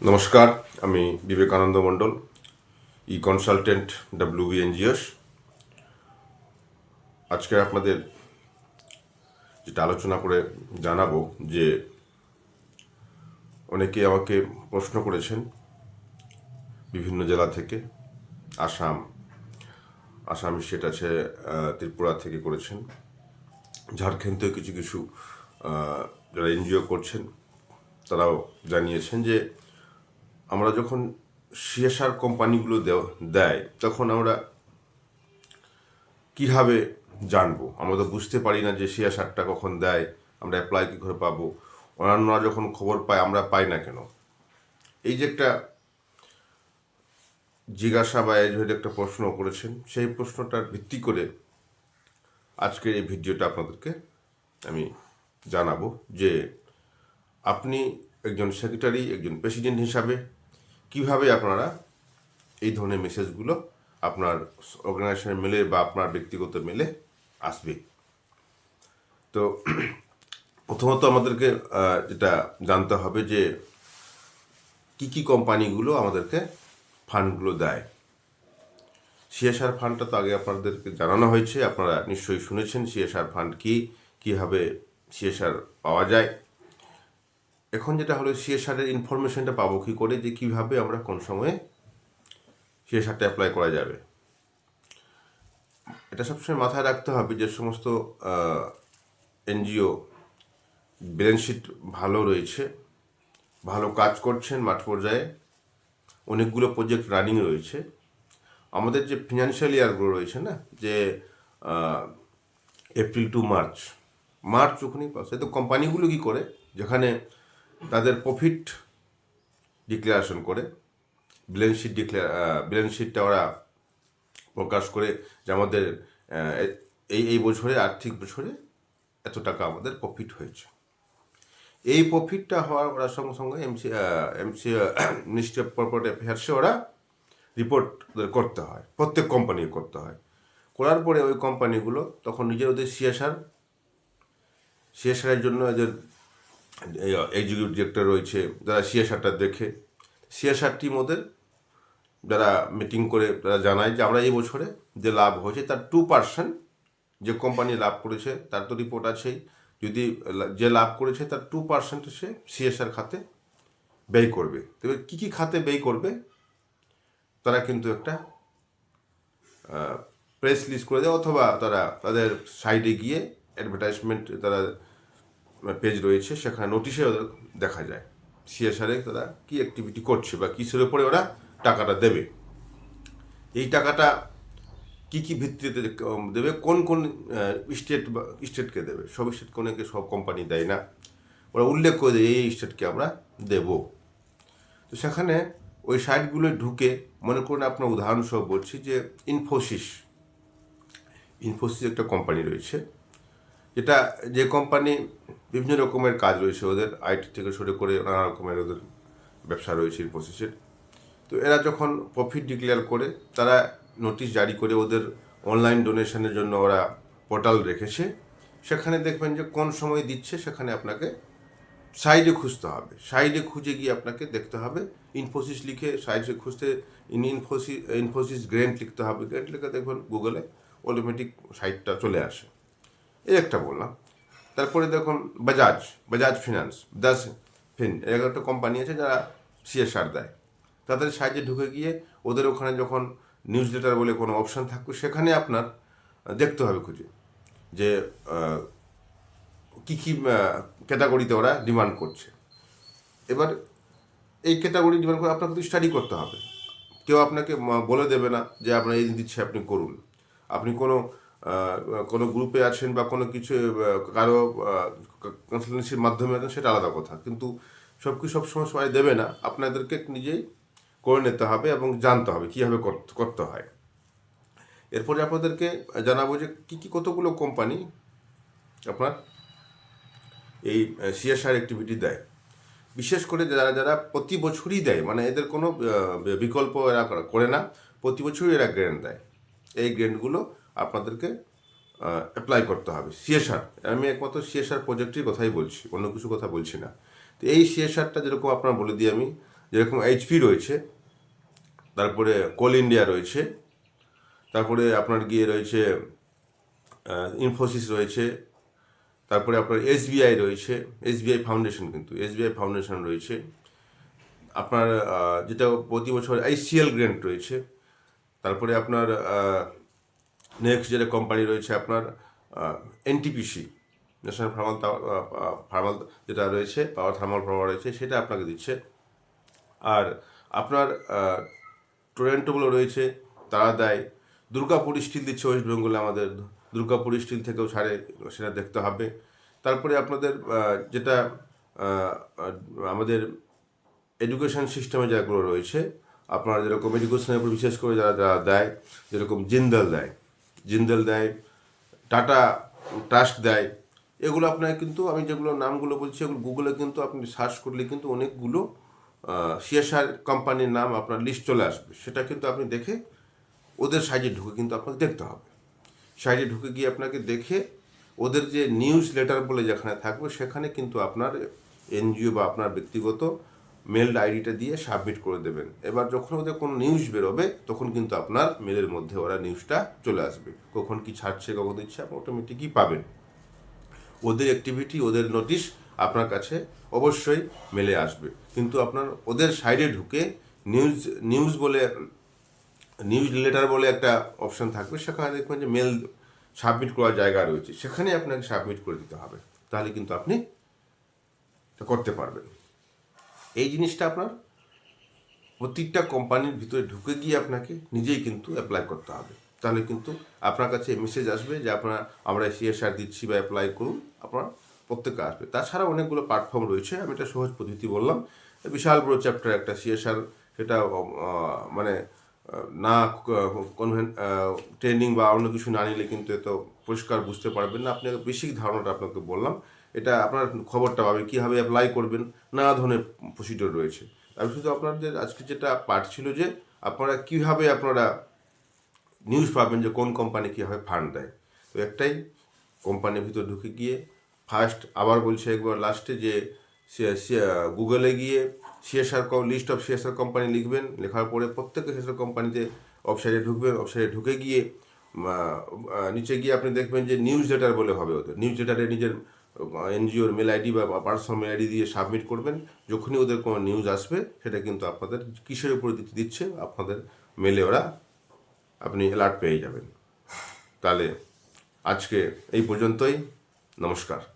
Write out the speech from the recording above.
নমস্কার, আমি বিবেকানন্দ মণ্ডল ই কনসালটেন্ট ডাব্লিউ এনজিওস আজকে আপনাদের যেটা আলোচনা করে জানাব যে অনেকে আমাকে প্রশ্ন করেছেন বিভিন্ন জেলা থেকে, আসাম। আসাম স্টেট আছে ত্রিপুরা থেকে করেছেন। ঝাড়খণ্ড থেকে কিছু কিছু যারা এনজিও করছেন, তারাও জানিয়েছেন যে আমরা যখন সিএসআর কোম্পানিগুলো দেয়, তখন আমরা কীভাবে জানব? আমরা তো বুঝতে পারি না যে সিএসআরটা কখন দেয়, আমরা অ্যাপ্লাই কী করে পাবো? অন্যান্যরা যখন খবর পায়, আমরা পাই না কেন? এই যে একটা জিজ্ঞাসা বা যে একটা প্রশ্ন করেছেন, সেই প্রশ্নটার ভিত্তি করে আজকের এই ভিডিওটা আপনাদেরকে আমি জানাব যে আপনি একজন সেক্রেটারি একজন প্রেসিডেন্ট হিসাবে কীভাবে আপনারা এই ধরনের মেসেজগুলো আপনার অর্গানাইজেশনের মেলে বা আপনার ব্যক্তিগত মেলে আসবে? তো প্রথমত আমাদেরকে যেটা জানতে হবে যে কি কি কোম্পানিগুলো আমাদেরকে ফান্ডগুলো দেয়। সিএসআর ফান্ডটা তো আগে আপনাদেরকে জানানো হয়েছে, আপনারা নিশ্চয়ই শুনেছেন সিএসআর ফান্ড কি, কীভাবে সিএসআর পাওয়া যায়। এখন যেটা হলো সিএসআরের ইনফরমেশনটা পাবো কী করে, যে কীভাবে আমরা কোন সময়ে সিএসআরটা অ্যাপ্লাই করা যাবে। এটা সবসময় মাথায় রাখতে হবে যে সমস্ত এনজিও ব্যালেন্স শিট ভালো রয়েছে, ভালো কাজ করছেন মাঠ পর্যায়ে, অনেকগুলো প্রজেক্ট রানিং রয়েছে। আমাদের যে ফিনান্সিয়াল ইয়ারগুলো রয়েছে না, যে এপ্রিল টু মার্চ মার্চ ওখানেই পাস তো কোম্পানিগুলো কী করে, যেখানে তাদের প্রফিট ডিক্লারেশন করে ব্যালেন্স শিট ডিক্লেয়ার ব্যালেন্স শিটটা ওরা প্রকাশ করে যে আমাদের এই এই বছরে, আর্থিক বছরে এত টাকা আমাদের প্রফিট হয়েছে। এই প্রফিটটা হওয়ার ওরা সঙ্গে সঙ্গে MC MC ministry of corporate অ্যাফেয়ার্সে ওরা রিপোর্ট করতে হয়, প্রত্যেক কোম্পানির করতে হয়। করার পরে ওই কোম্পানিগুলো তখন নিজের ওদের সিএসআর সিএসআরের জন্য এদের এক্সিকিউটিভ ডিরেক্টর রয়েছে, যারা সিএসআরটা দেখে। সিএসআর টিম ওদের যারা মিটিং করে, তারা জানায় যে আমরা এই বছরে যে লাভ হয়েছে, তার টু পার্সেন্ট যে কোম্পানি লাভ করেছে, তার তো রিপোর্ট আছেই। যদি যে লাভ করেছে, তার টু পার্সেন্ট সে সিএসআর খাতে ব্যয় করবে। তবে কী কী খাতে ব্যয় করবে, তারা কিন্তু একটা প্রেস লিস্ট করে দেয়, অথবা তারা তাদের সাইডে গিয়ে অ্যাডভার্টাইজমেন্ট তারা পেজ রয়েছে, সেখানে নোটিশে ওদের দেখা যায়। সিএসআরে তারা কী অ্যাক্টিভিটি করছে বা কিসের উপরে ওরা টাকাটা দেবে? এই টাকাটা কি কি ভিত্তিতে দেবে? কোন কোন স্টেট বা স্টেটকে দেবে? সব স্টেট কোনেকে সব কোম্পানি দেয় না। ওরা উল্লেখ করে দেয়, এই স্টেটকে আমরা দেব। তো সেখানে ওই সাইটগুলো ঢুকে, মনে করুন আপনার উদাহরণসহ বলছি যে ইনফোসিস ইনফোসিস একটা কোম্পানি রয়েছে। যেটা যে কোম্পানি বিভিন্ন রকমের কাজ রয়েছে ওদের আইটি থেকে শুরু করে নানা রকমের ওদের ব্যবসা রয়েছে ইনফোসিসের তো এরা যখন প্রফিট ডিক্লেয়ার করে, তারা নোটিশ জারি করে ওদের অনলাইন ডোনেশনের জন্য ওরা পোর্টাল রেখেছে। সেখানে দেখবেন যে কোন সময় দিচ্ছে, সেখানে আপনাকে সাইডে খুঁজতে হবে। সাইডে খুঁজে গিয়ে আপনাকে দেখতে হবে। ইনফোসিস লিখে সাইডে খুঁজতে, ইন ইনফোসিস ইনফোসিস গ্রেন্ট লিখতে হবে। গ্রেন্ট লিখে দেখবেন গুগলে অটোমেটিক সাইটটা চলে আসে। এই একটা বললাম। তারপরে দেখুন বাজাজ বাজাজ ফিনান্স দাস ফিন এরকম একটা কোম্পানি আছে যারা সিএসআর দেয়। তাদের সাহায্যে ঢুকে গিয়ে ওদের ওখানে যখন নিউজ লেটার বলে কোনো অপশান থাকবে, সেখানে আপনার দেখতে হবে খুঁজে যে কী কী ক্যাটাগরিতে ওরা ডিমান্ড করছে। এবার এই ক্যাটাগরি ডিমান্ড করে আপনাকে স্টাডি করতে হবে। কেউ আপনাকে বলে দেবে না যে আপনার এই দিচ্ছে, আপনি করুন। আপনি কোনো কোনো গ্রুপে আছেন বা কোনো কিছু কারও কনসালটেন্সির মাধ্যমে আছেন, সেটা আলাদা কথা। কিন্তু সব কিছু সবসময় সবাই দেবে না। আপনাদেরকে নিজেই করে নিতে হবে এবং জানতে হবে কীভাবে করতে হয়। এরপরে আপনাদেরকে জানাব যে কী কী কতগুলো কোম্পানি আপনার এই সিএসআর অ্যাক্টিভিটি দেয়। বিশেষ করে যারা যারা প্রতি বছরই দেয় মানে এদের কোনো বিকল্প এরা করে- না। প্রতি বছরই এরা গ্র্যান্ড দেয়। এই গ্র্যান্ডগুলো আপনাদেরকে অ্যাপ্লাই করতে হবে। সিএসআর আমি একমাত্র সিএসআর প্রজেক্টের কথাই বলছি, অন্য কিছু কথা বলছি না। তো এই সিএসআরটা যেরকম আপনার বলে দিই আমি, যেরকম এইচপি রয়েছে, তারপরে কোল ইন্ডিয়া রয়েছে, তারপরে আপনার গিয়ে রয়েছে ইনফোসিস রয়েছে, তারপরে আপনার এসবিআই রয়েছে এসবিআই ফাউন্ডেশন কিন্তু এসবিআই ফাউন্ডেশন রয়েছে। আপনার যেটা প্রতি বছর আইসিএল গ্র্যান্ট রয়েছে, তারপরে আপনার নেক্সট যেটা কোম্পানি রয়েছে আপনার এনটিপিসি ন্যাশনাল থার্মাল ফার্মাল যেটা রয়েছে পাওয়ার থার্মাল পাওয়ার রয়েছে, সেটা আপনাকে দিচ্ছে। আর আপনার টরেন্টোগুলো রয়েছে, তারা দেয়। দুর্গাপুর স্টিল দিচ্ছে ওয়েস্ট বেঙ্গলে আমাদের। দুর্গাপুর স্টিল থেকেও ছাড়ে, সেটা দেখতে হবে। তারপরে আপনাদের যেটা আমাদের এডুকেশন সিস্টেমে যেগুলো রয়েছে, আপনার যেরকম এডুকেশনের উপর বিশেষ করে যারা যারা দেয়, যেরকম জিন্দাল দেয় জিন্দাল দেয়, টাটা ট্রাস্ট দেয়, এগুলো আপনার কিন্তু আমি যেগুলো নামগুলো বলছি, এগুলো গুগলে কিন্তু আপনি সার্চ করলে কিন্তু অনেকগুলো সিএসআর কোম্পানির নাম আপনার লিস্ট চলে আসবে। সেটা কিন্তু আপনি দেখে ওদের সাইডে ঢুকে কিন্তু আপনাকে দেখতে হবে। সাইডে ঢুকে গিয়ে আপনাকে দেখে ওদের যে নিউজ লেটার বলে যেখানে থাকবে, সেখানে কিন্তু আপনার এনজিও বা আপনার ব্যক্তিগত মেল আইডিটা দিয়ে সাবমিট করে দেবেন। এবার যখন ওদের কোনো নিউজ বেরোবে, তখন কিন্তু আপনার মেলের মধ্যে ওরা নিউজটা চলে আসবে। কখন কি ছাড়ছে, কখন দিচ্ছে, আপনি অটোমেটিকই পাবেন। ওদের অ্যাক্টিভিটি ওদের নোটিশ আপনার কাছে অবশ্যই মেলে আসবে। কিন্তু আপনার ওদের সাইডে ঢুকে নিউজ নিউজ বলে নিউজ লেটার বলে একটা অপশন থাকবে, সেখানে দেখবেন যে মেল সাবমিট করার জায়গা রয়েছে। সেখানে আপনাকে সাবমিট করে দিতে হবে। তাহলে কিন্তু আপনি করতে পারবেন। এই জিনিসটা আপনার প্রত্যেকটা কোম্পানির ভিতরে ঢুকে গিয়ে আপনাকে নিজেই কিন্তু অ্যাপ্লাই করতে হবে। তাহলে কিন্তু আপনার কাছে মেসেজ আসবে যে আপনার, আমরা সিএসআর দিচ্ছি বা অ্যাপ্লাই করুন, আপনার প্রত্যেকে আসবে। তাছাড়া অনেকগুলো প্ল্যাটফর্ম রয়েছে, আমি এটা সহজ পদ্ধতি বললাম। বিশাল বড় চ্যাপ্টার একটা সিএসআর সেটা মানে না কনভেন ট্রেনিং বা অন্য কিছু না নিলে কিন্তু এত পরিষ্কার বুঝতে পারবেন না। আপনি বেসিক ধারণাটা আপনাকে বললাম। এটা আপনার খবরটা পাবে কীভাবে অ্যাপ্লাই করবেন, নানা ধরনের প্রসিডিওর রয়েছে। আমি শুধু আপনাদের আজকে যেটা পার্ট ছিল যে আপনারা কীভাবে আপনারা নিউজ পাবেন যে কোন কোম্পানি কীভাবে ফান্ড দেয়। তো একটাই কোম্পানির ভিতর ঢুকে গিয়ে ফার্স্ট আবার বলছে একবার লাস্টে যে গুগলে গিয়ে CSR list of CSR company লিখবেন, লেখার পরে প্রত্যেকটা সিএসআর কোম্পানিতে ওয়েবসাইটে ঢুকবেন ওয়েবসাইটে ঢুকে গিয়ে নিচে গিয়ে আপনি দেখবেন যে নিউজ লেটার বলে হবে ওদের। নিউজ লেটারে নিজের এনজিওর মেল আইডি বা পার্সোনাল মেল আইডি দিয়ে সাবমিট করবেন। যখনই ওদের কোনো নিউজ আসবে, সেটা কিন্তু আপনাদের কিসের উপরে দিচ্ছে, আপনাদের মেলে ওরা আপনি অ্যালার্ট পেয়ে যাবেন। তাহলে আজকে এই পর্যন্তই। নমস্কার।